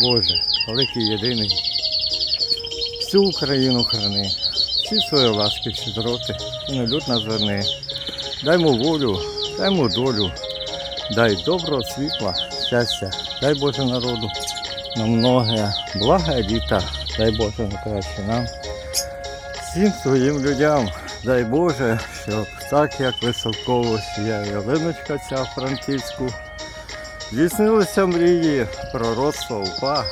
Боже, великий єдиний. Всю Україну храни, всі свої ласки щедроти, і на люд нас. Дай му волю, дай му долю, дай доброго світла, щастя, дай Боже народу на многое блага літа, дай Боже на краще нам. Всім своїм людям, дай Боже, щоб так як високово сіяє ялиночка ця Франківську, здійснилися мрії пророцтва УПА.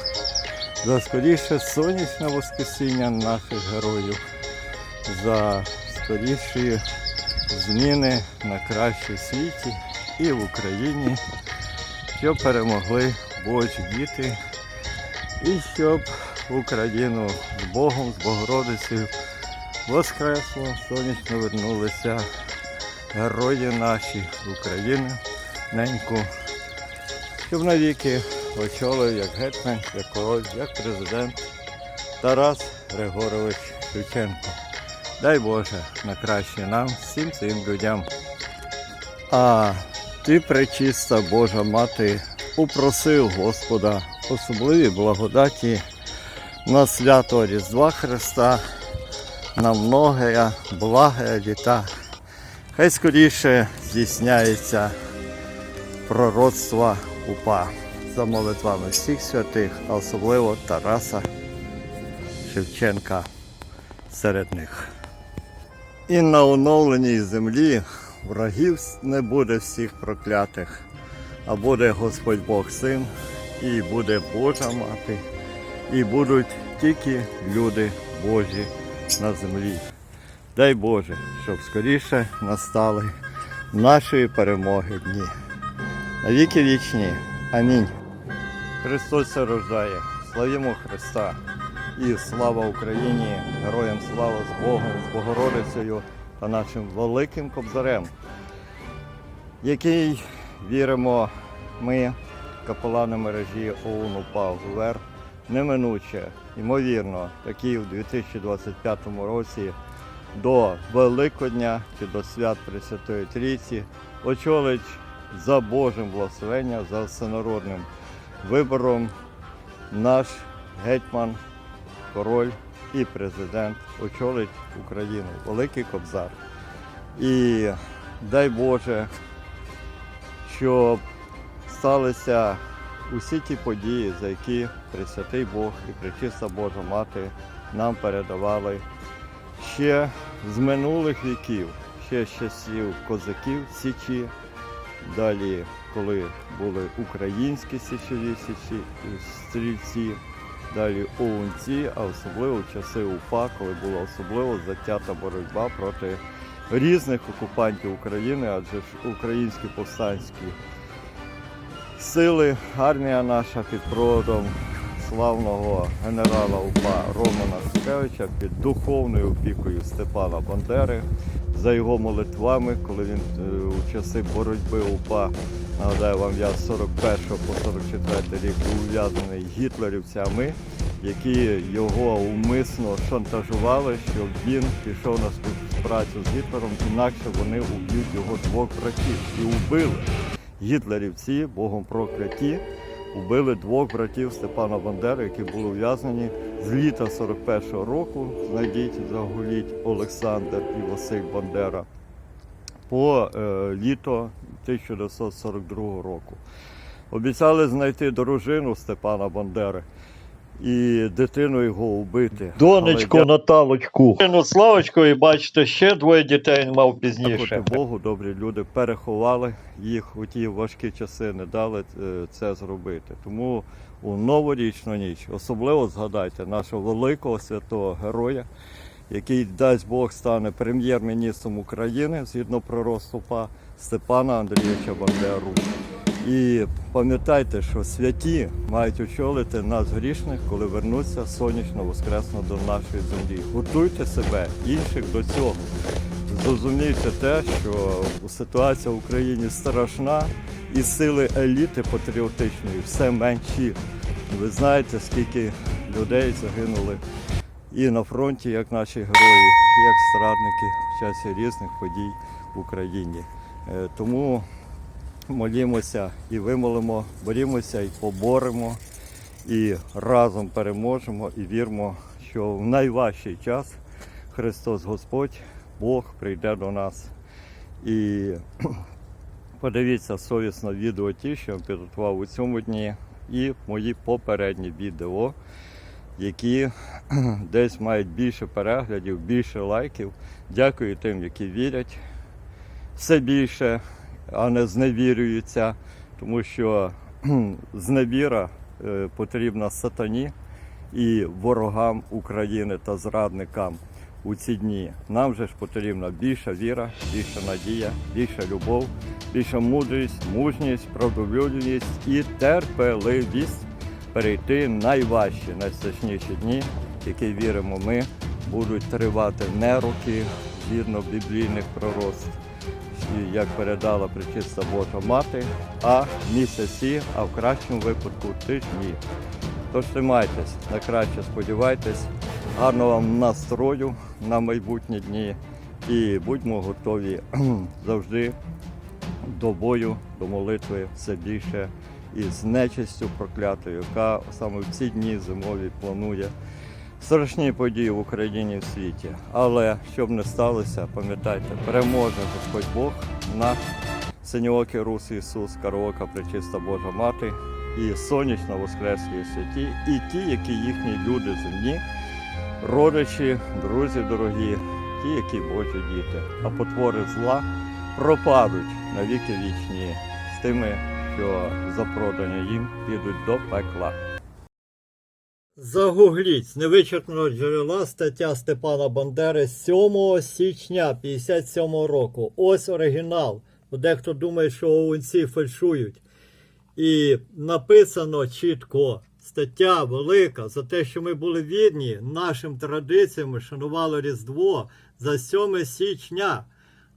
За скоріше сонячне воскресіння наших героїв, за скоріші зміни на краще світі і в Україні, щоб перемогли Божі діти. І щоб Україну з Богом, з Богородицею воскресло, сонячно вернулися герої наші України, неньку, щоб навіки очолив як гетьман, як король, як президент Тарас Григорович Шевченко. Дай Боже на краще нам, всім цим людям. А ти, пречиста Божа Мати, упросив Господа особливі благодаті на свято Різдва Христа, на многое благое літа. Хай скоріше здійсняється пророцтво УПА за молитвами всіх святих, а особливо Тараса Шевченка серед них. І на оновленій землі врагів не буде всіх проклятих, а буде Господь Бог Син, і буде Божа Мати, і будуть тільки люди Божі на землі. Дай Боже, щоб скоріше настали нашої перемоги дні. Навіки вічні. Амінь. Христос рождає. Славімо Христа. І слава Україні, героям слава з Богом, з Богородицею та нашим великим кобзарем, який віримо ми, капелани мережі ОУН УПА УВЕР, неминуче, ймовірно, такі в 2025 році до Великодня чи до свят Пресвятої Трійці очолить за Божим благословенням, за всенародним вибором наш гетьман, король і президент очолить Україну, великий кобзар. І дай Боже, щоб сталися усі ті події, за які Пресвятий Бог і Пречиста Божа Мати нам передавали ще з минулих віків, ще з часів козаків Січі, далі, коли були українські січові січі, стрільці, далі ОУНці, а особливо в часи УПА, коли була особливо затята боротьба проти різних окупантів України, адже ж українські повстанські сили, армія наша під проводом славного генерала УПА Романа Шухевича під духовною опікою Степана Бандери за його молитвами, коли він е, у часи боротьби УПА, нагадаю вам, я з 41 по 44 рік був ув'язнений гітлерівцями, які його умисно шантажували, щоб він пішов на співпрацю з Гітлером, інакше вони уб'ють його двох братів і убили. Гітлерівці, богом прокляті, убили двох братів Степана Бандери, які були ув'язнені з літа 41-го року. Знайдіть, загуліть Олександр і Василь Бандера по е, літо 1942 року. Обіцяли знайти дружину Степана Бандери і дитину його вбити. Донечку Але Наталочку. Ну, Славочку, і бачите, ще двоє дітей він мав пізніше. Богу, добрі люди переховали їх у ті важкі часи, не дали е, це зробити. Тому у новорічну ніч особливо згадайте нашого великого святого героя, який дасть Бог стане прем'єр-міністром України згідно пророцтва ПА Степана Андрійовича Бандеру. І пам'ятайте, що святі мають очолити нас грішних, коли вернуться сонячно воскресно до нашої землі. Готуйте себе, інших до цього. Зрозумійте те, що ситуація в Україні страшна і сили еліти патріотичної все менші. Ви знаєте, скільки людей загинули і на фронті, як наші герої, як страдники в часі різних подій в Україні. Е, Тому молімося і вимолимо, борімося і поборемо і разом переможемо і віримо, що в найважчий час Христос Господь, Бог прийде до нас. І подивіться совісно відео ті, що я підготував у цьому дні, і мої попередні відео, які десь мають більше переглядів, більше лайків. Дякую тим, які вірять все більше, а не зневірюються, тому що зневіра е, потрібна сатані і ворогам України та зрадникам у ці дні. Нам же ж потрібна більша віра, більша надія, більша любов, більша мудрість, мужність, правдолюбність і терпеливість перейти найважчі, найстрашніші дні, які віримо ми, будуть тривати не роки згідно біблійних пророцтв, як передала причиста Божа мати, а місяці, а в кращому випадку тижні. Тож тримайтесь, на краще сподівайтесь, гарного вам настрою на майбутні дні. І будьмо готові завжди до бою, до молитви все більше. Із нечистю проклятою, яка саме в ці дні зимові планує страшні події в Україні і в світі. Але щоб не сталося, пам'ятайте, переможе Господь Бог, наш синьоокий Рус Ісус, Караока, Пречиста Божа Мати і сонячно воскреслі святі, і ті, які їхні люди земні, родичі, друзі дорогі, ті, які Божі діти, а потвори зла пропадуть на віки вічні з тими, що запродані їм підуть до пекла. Загугліть з невичерпного джерела стаття Степана Бандери 7 січня 57 року. Ось оригінал. Дехто думає, що овунці фальшують. І написано чітко. Стаття велика за те, що ми були вірні нашим традиціям, шанували Різдво за 7 січня.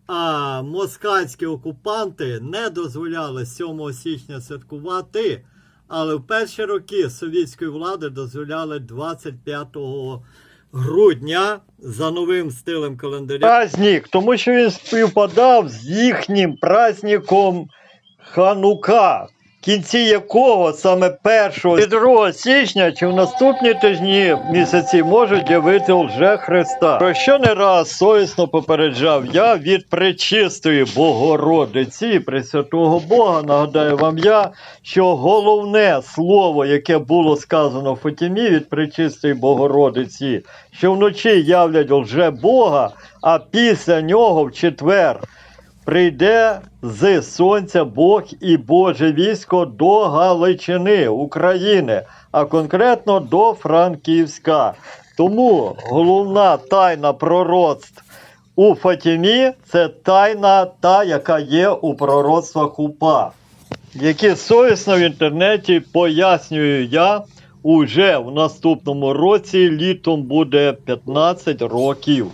А москальські окупанти не дозволяли 7 січня святкувати. Але в перші роки совєтської влади дозволяли 25 грудня за новим стилем календаря. Праздник, тому що він співпадав з їхнім праздником Ханука, кінці якого саме 1 і 2 січня чи в наступні тижні місяці можуть явити лже Христа. Про що не раз совісно попереджав я від пречистої Богородиці, і Пресвятого Бога. Нагадаю вам я, що головне слово, яке було сказано в Фатімі від пречистої Богородиці, що вночі являть лже Бога, а після нього в четвер прийде з сонця Бог і Боже військо до Галичини, України, а конкретно до Франківська. Тому головна тайна пророцтв у Фатімі це тайна та, яка є у пророцтвах УПА, які совісно в інтернеті пояснюю я. Уже в наступному році літом буде 15 років.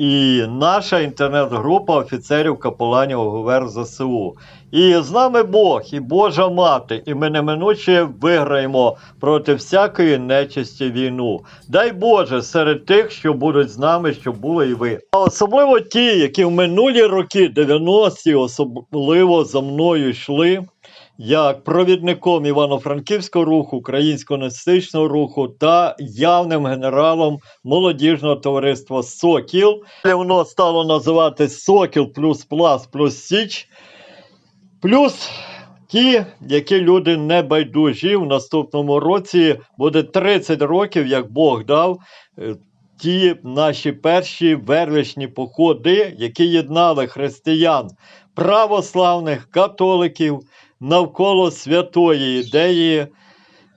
І наша інтернет-група офіцерів капеланів ОГВР ЗСУ. І з нами Бог і Божа мати, і ми неминуче виграємо проти всякої нечисті війну. Дай Боже серед тих, що будуть з нами, щоб були і ви. А особливо ті, які в минулі роки, 90-ті, особливо за мною йшли як провідником Івано-Франківського руху, українського нацистичного руху та явним генералом молодіжного товариства Сокіл. Воно стало називатись Сокіл плюс Плас плюс Січ. Плюс ті, які люди не байдужі, в наступному році буде 30 років, як Бог дав. е, Ті наші перші вервичні походи, які єднали християн православних католиків навколо святої ідеї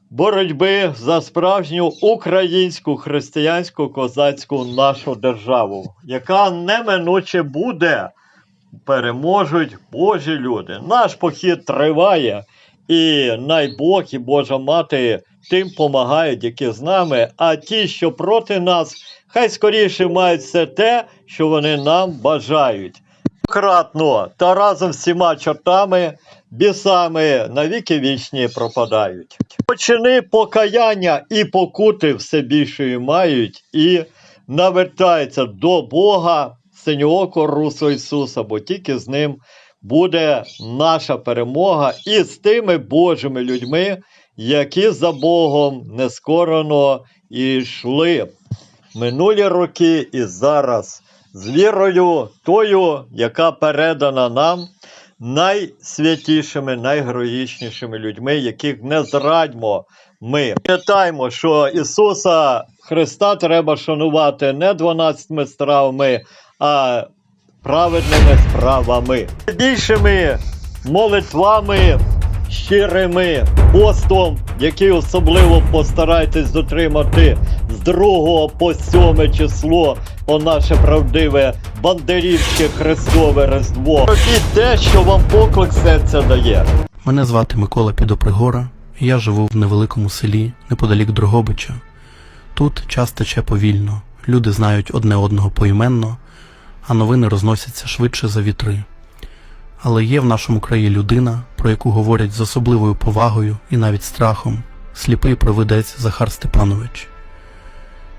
боротьби за справжню українську християнську козацьку нашу державу, яка неминуче буде. Переможуть Божі люди. Наш похід триває, і най Бог і Божа мати тим помагають, які з нами, а ті, що проти нас, хай скоріше мають все те, що вони нам бажають. Кратно та разом з всіма чортами, бісами навіки вічні пропадають. Почини покаяння і покути все більшої мають, і навертаються до Бога, синьооко Русу Ісуса, бо тільки з ним буде наша перемога і з тими Божими людьми, які за Богом нескорено йшли минулі роки і зараз з вірою тою, яка передана нам найсвятішими, найгероїчнішими людьми, яких не зрадьмо ми. Пам'ятаємо, що Ісуса Христа треба шанувати не 12 стравами, а праведними справами. Більшими молитвами, щирими постом, який особливо постарайтесь дотримати з 2 по 7 число, по наше правдиве бандерівське Христове Різдво. Робіть те, що вам поклик серця дає. Мене звати Микола Підопригора, я живу в невеликому селі неподалік Дрогобича. Тут час тече повільно, люди знають одне одного поіменно, а новини розносяться швидше за вітри. Але є в нашому краї людина, про яку говорять з особливою повагою і навіть страхом сліпий провидець Захар Степанович.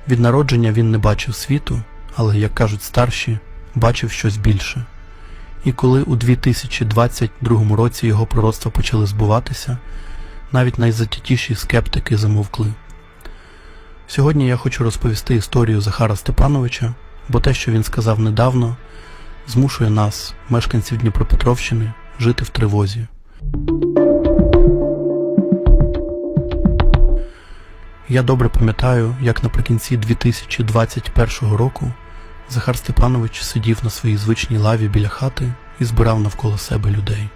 Від народження він не бачив світу, але, як кажуть старші, бачив щось більше. І коли у 2022 році його пророцтва почали збуватися, навіть найзатятіші скептики замовкли. Сьогодні я хочу розповісти історію Захара Степановича, бо те, що він сказав недавно, змушує нас, мешканців Дніпропетровщини, жити в тривозі. Я добре пам'ятаю, як наприкінці 2021 року Захар Степанович сидів на своїй звичній лаві біля хати і збирав навколо себе людей.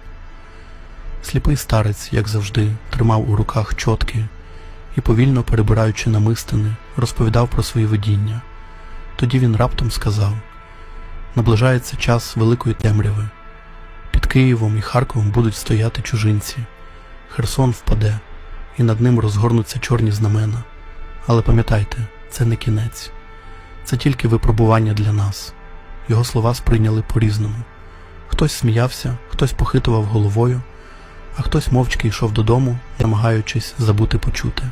Сліпий старець, як завжди, тримав у руках чотки і, повільно перебираючи намистини, розповідав про свої видіння. Тоді він раптом сказав: наближається час великої темряви. Під Києвом і Харковом будуть стояти чужинці. Херсон впаде, і над ним розгорнуться чорні знамена. Але пам'ятайте, це не кінець, це тільки випробування для нас. Його слова сприйняли по-різному. Хтось сміявся, хтось похитував головою, а хтось мовчки йшов додому, намагаючись забути почуте.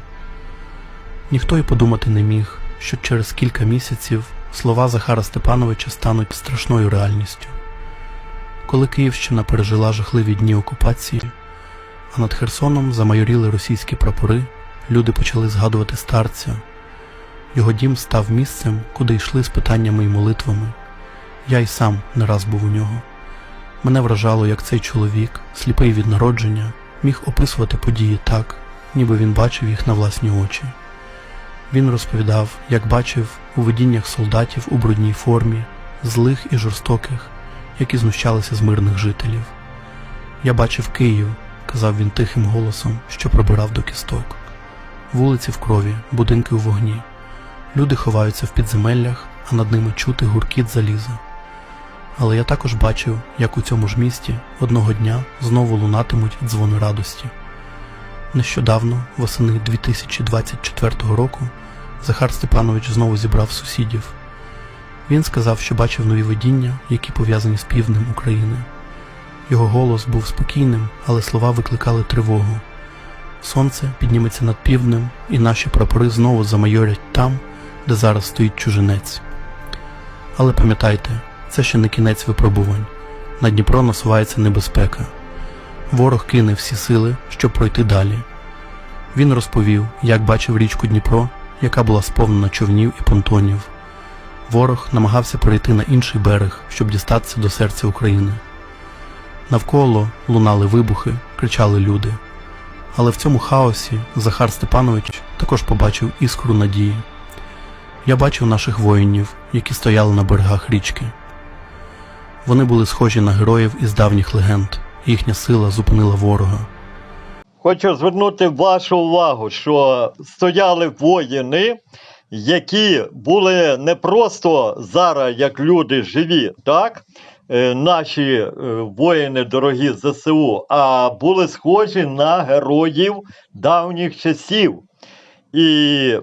Ніхто й подумати не міг, що через кілька місяців слова Захара Степановича стануть страшною реальністю. Коли Київщина пережила жахливі дні окупації, а над Херсоном замайоріли російські прапори, люди почали згадувати старця. Його дім став місцем, куди йшли з питаннями і молитвами. Я й сам не раз був у нього. Мене вражало, як цей чоловік, сліпий від народження, міг описувати події так, ніби він бачив їх на власні очі. Він розповідав, як бачив у видіннях солдатів у брудній формі, злих і жорстоких, які знущалися з мирних жителів. Я бачив Київ, казав він тихим голосом, що пробирав до кісток. Вулиці в крові, будинки у вогні. Люди ховаються в підземеллях, а над ними чути гуркіт заліза. Але я також бачив, як у цьому ж місті одного дня знову лунатимуть дзвони радості. Нещодавно, восени 2024 року, Захар Степанович знову зібрав сусідів. Він сказав, що бачив нові видіння, які пов'язані з півднем України. Його голос був спокійним, але слова викликали тривогу. Сонце підніметься над півднем, і наші прапори знову замайорять там, де зараз стоїть чужинець. Але пам'ятайте, це ще не кінець випробувань. На Дніпро насувається небезпека. Ворог кине всі сили, щоб пройти далі. Він розповів, як бачив річку Дніпро, яка була сповнена човнів і понтонів. Ворог намагався перейти на інший берег, щоб дістатися до серця України. Навколо лунали вибухи, кричали люди. Але в цьому хаосі Захар Степанович також побачив іскру надії. Я бачив наших воїнів, які стояли на берегах річки. Вони були схожі на героїв із давніх легенд, їхня сила зупинила ворога. Хочу звернути вашу увагу, що стояли воїни, які були не просто зараз як люди живі, так? е, Наші е, воїни дорогі ЗСУ, а були схожі на героїв давніх часів. І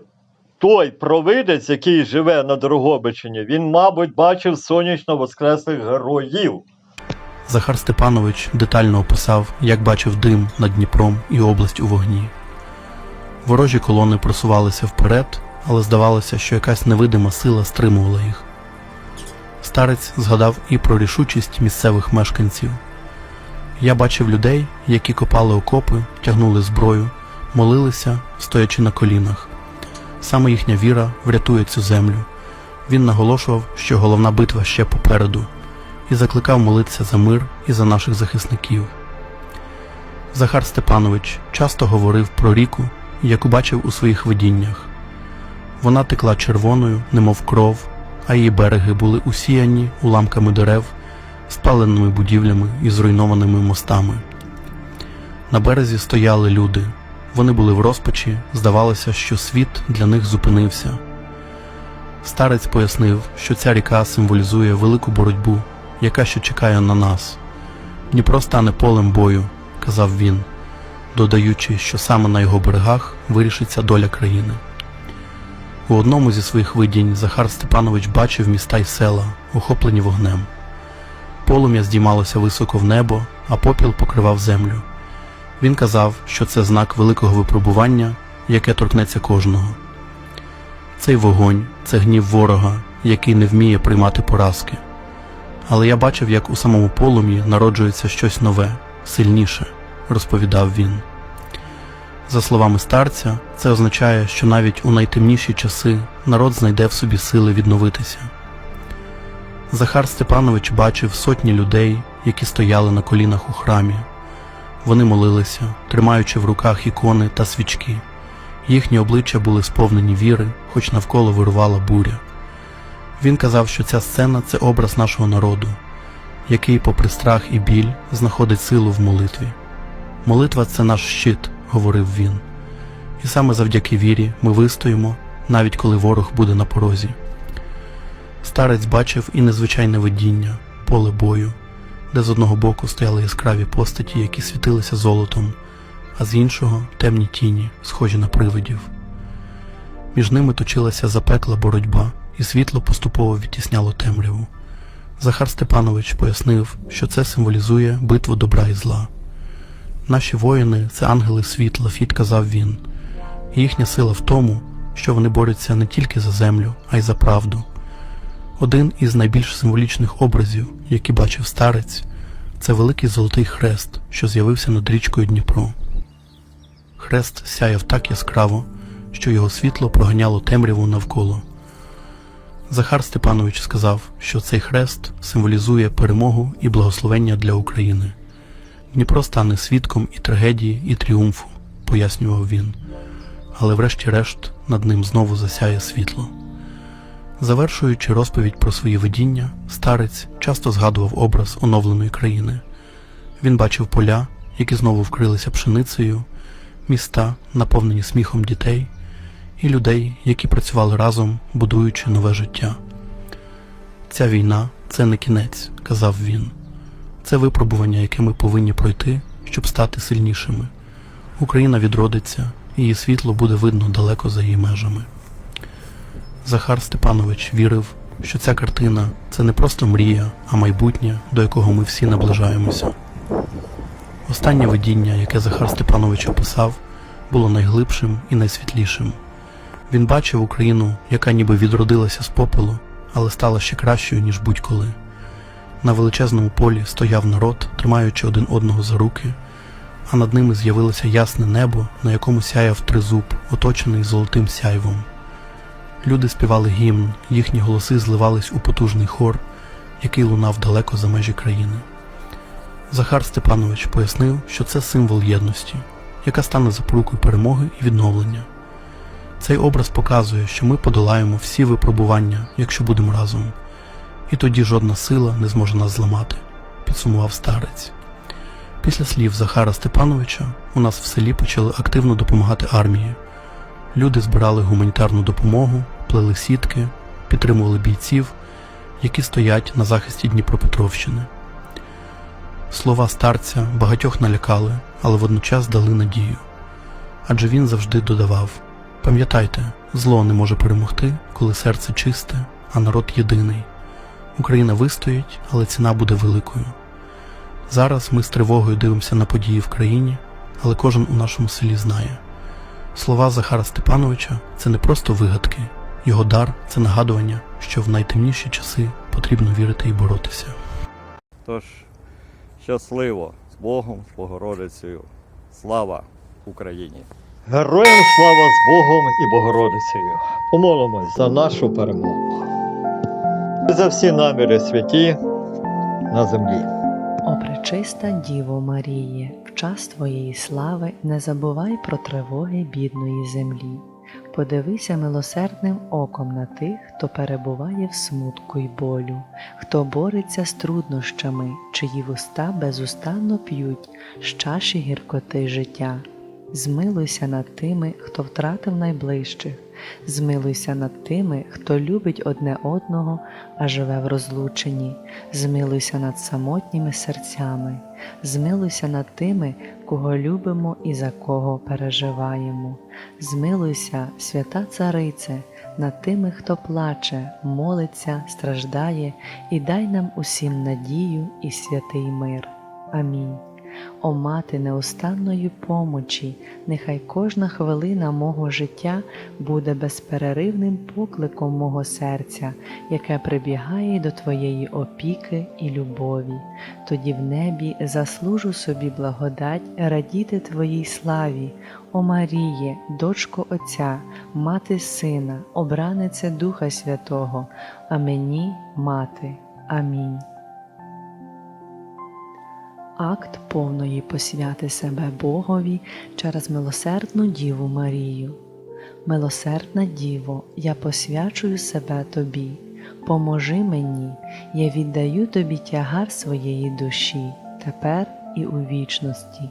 той провидець, який живе на Дрогобичині, він, мабуть, бачив сонячно воскреслих героїв. Захар Степанович детально описав, як бачив дим над Дніпром і область у вогні. Ворожі колони просувалися вперед, але здавалося, що якась невидима сила стримувала їх. Старець згадав і про рішучість місцевих мешканців. Я бачив людей, які копали окопи, тягнули зброю, молилися, стоячи на колінах. Саме їхня віра врятує цю землю. Він наголошував, що головна битва ще попереду, і закликав молитися за мир і за наших захисників. Захар Степанович часто говорив про ріку, яку бачив у своїх видіннях. Вона текла червоною, немов кров, а її береги були усіяні уламками дерев, спаленими будівлями і зруйнованими мостами. На березі стояли люди. Вони були в розпачі, здавалося, що світ для них зупинився. Старець пояснив, що ця ріка символізує велику боротьбу, яка ще чекає на нас. Дніпро стане полем бою, казав він, додаючи, що саме на його берегах вирішиться доля країни. У одному зі своїх видінь Захар Степанович бачив міста й села, охоплені вогнем. Полум'я здіймалося високо в небо, а попіл покривав землю. Він казав, що це знак великого випробування, яке торкнеться кожного. Цей вогонь це гнів ворога, який не вміє приймати поразки. Але я бачив, як у самому полум'ї народжується щось нове, сильніше, розповідав він. За словами старця, це означає, що навіть у найтемніші часи народ знайде в собі сили відновитися. Захар Степанович бачив сотні людей, які стояли на колінах у храмі. Вони молилися, тримаючи в руках ікони та свічки. Їхні обличчя були сповнені віри, хоч навколо вирувала буря. Він казав, що ця сцена це образ нашого народу, який, попри страх і біль, знаходить силу в молитві. Молитва це наш щит, говорив він, і саме завдяки вірі ми вистоїмо, навіть коли ворог буде на порозі. Старець бачив і незвичайне видіння, поле бою, де з одного боку стояли яскраві постаті, які світилися золотом, а з іншого темні тіні, схожі на привидів. Між ними точилася запекла боротьба, і світло поступово відтісняло темряву. Захар Степанович пояснив, що це символізує битву добра і зла. Наші воїни це ангели світла, Фіт казав він. І їхня сила в тому, що вони борються не тільки за землю, а й за правду. Один із найбільш символічних образів, які бачив старець, це великий золотий хрест, що з'явився над річкою Дніпро. Хрест сяяв так яскраво, що його світло проганяло темряву навколо. Захар Степанович сказав, що цей хрест символізує перемогу і благословення для України. Дніпро стане свідком і трагедії, і тріумфу, пояснював він, але врешті-решт над ним знову засяє світло. Завершуючи розповідь про свої видіння, старець часто згадував образ оновленої країни. Він бачив поля, які знову вкрилися пшеницею, міста, наповнені сміхом дітей, і людей, які працювали разом, будуючи нове життя. Ця війна це не кінець, казав він. Це випробування, яке ми повинні пройти, щоб стати сильнішими. Україна відродиться, і її світло буде видно далеко за її межами. Захар Степанович вірив, що ця картина це не просто мрія, а майбутнє, до якого ми всі наближаємося. Останнє видіння, яке Захар Степанович описав, було найглибшим і найсвітлішим. Він бачив Україну, яка ніби відродилася з попелу, але стала ще кращою, ніж будь-коли. На величезному полі стояв народ, тримаючи один одного за руки, а над ними з'явилося ясне небо, на якому сяяв тризуб, оточений золотим сяйвом. Люди співали гімн, їхні голоси зливались у потужний хор, який лунав далеко за межі країни. Захар Степанович пояснив, що це символ єдності, яка стане запорукою перемоги і відновлення. Цей образ показує, що ми подолаємо всі випробування, якщо будемо разом, і тоді жодна сила не зможе нас зламати, підсумував старець. Після слів Захара Степановича у нас в селі почали активно допомагати армії. Люди збирали гуманітарну допомогу, плели сітки, підтримували бійців, які стоять на захисті Дніпропетровщини. Слова старця багатьох налякали, але водночас дали надію. Адже він завжди додавав: пам'ятайте, зло не може перемогти, коли серце чисте, а народ єдиний. Україна вистоїть, але ціна буде великою. Зараз ми з тривогою дивимося на події в країні, але кожен у нашому селі знає. Слова Захара Степановича це не просто вигадки, його дар це нагадування, що в найтемніші часи потрібно вірити і боротися. Тож щасливо з Богом, з Богородицею. Слава Україні! Героям слава з Богом і Богородицею. Помолимось за нашу перемогу. За всі наміри святі на землі. О пречиста Діво Маріє, в час Твоєї слави не забувай про тривоги бідної землі. Подивися милосердним оком на тих, хто перебуває в смутку й болю, хто бореться з труднощами, чиї вуста безустанно п'ють з чаші гіркоти життя. Змилуйся над тими, хто втратив найближчих, змилуйся над тими, хто любить одне одного, а живе в розлученні, змилуйся над самотніми серцями, змилуйся над тими, кого любимо і за кого переживаємо. Змилуйся, свята Царице, над тими, хто плаче, молиться, страждає, і дай нам усім надію і святий мир. Амінь. О мати неустанної помочі, нехай кожна хвилина мого життя буде безперервним покликом мого серця, яке прибігає до Твоєї опіки і любові. Тоді в небі заслужу собі благодать радіти Твоїй славі, о Маріє, дочко Отця, мати Сина, обранице Духа Святого, а мені мати. Амінь. Акт повної посвяти себе Богові через милосердну Діву Марію. Милосердна Діво, я посвячую себе Тобі, поможи мені, я віддаю Тобі тягар своєї душі, тепер і у вічності.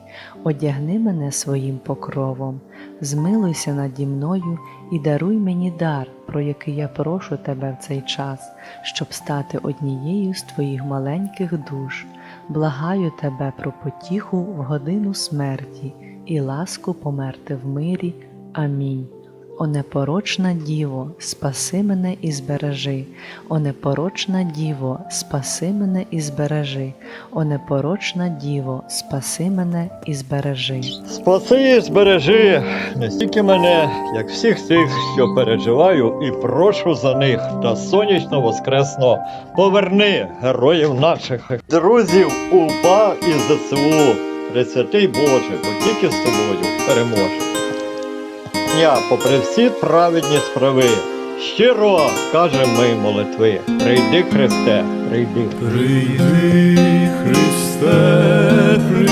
Одягни мене своїм покровом, змилуйся наді мною і даруй мені дар, про який я прошу Тебе в цей час, щоб стати однією з Твоїх маленьких душ. Благаю Тебе про потіху в годину смерті і ласку померти в мирі. Амінь. О непорочна Діво, спаси мене і збережи, о непорочна Діво, спаси мене і збережи, о непорочна Діво, спаси мене і збережи. Спаси і збережи не стільки мене, як всіх тих, що переживаю, і прошу за них та сонячно воскресно поверни героїв наших друзів УПА і ЗСУ. Пресвятий Боже, бо тільки з тобою переможе. Дня, попри всі праведні справи, щиро кажемо ми молитви. Прийди, Христе, прийди. Прийди, Христе, прийди,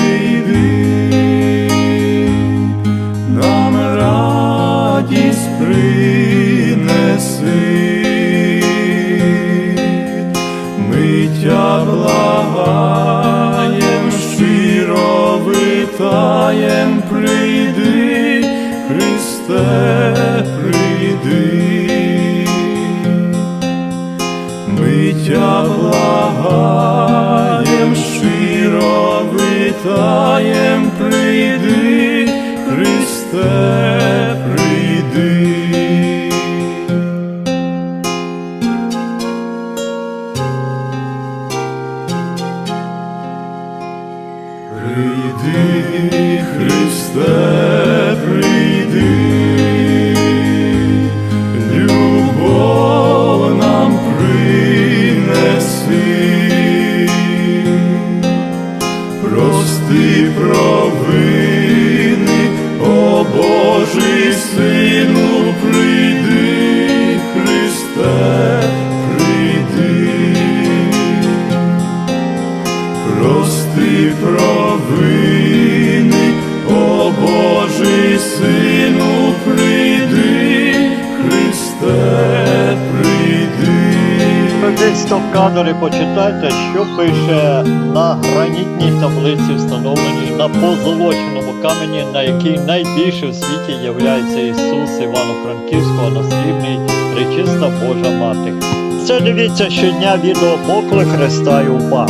почитайте, що пише на гранітній таблиці, встановленій на позолоченому камені, на якій найбільше в світі являється Ісус Івано-Франківського наслідний Пречиста Божа Мати. Це дивіться щодня відео Поклик Христа і УПА.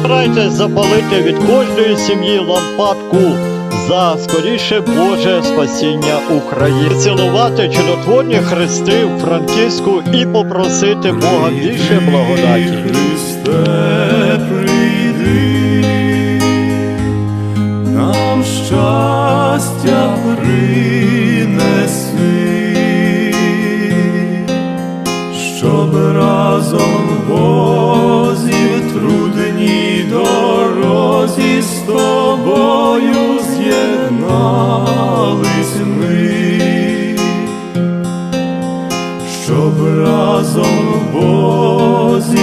Старайтесь запалити від кожної сім'ї лампадку за скоріше Боже спасіння України. Цілувати чудотворні хрести в Франківську і попросити Бога більше благодаті. Христе, прийди, нам щастя принеси, щоб разом в Бозі трудній дорозі з тобою зібрались ми, щоб разом в Бозі.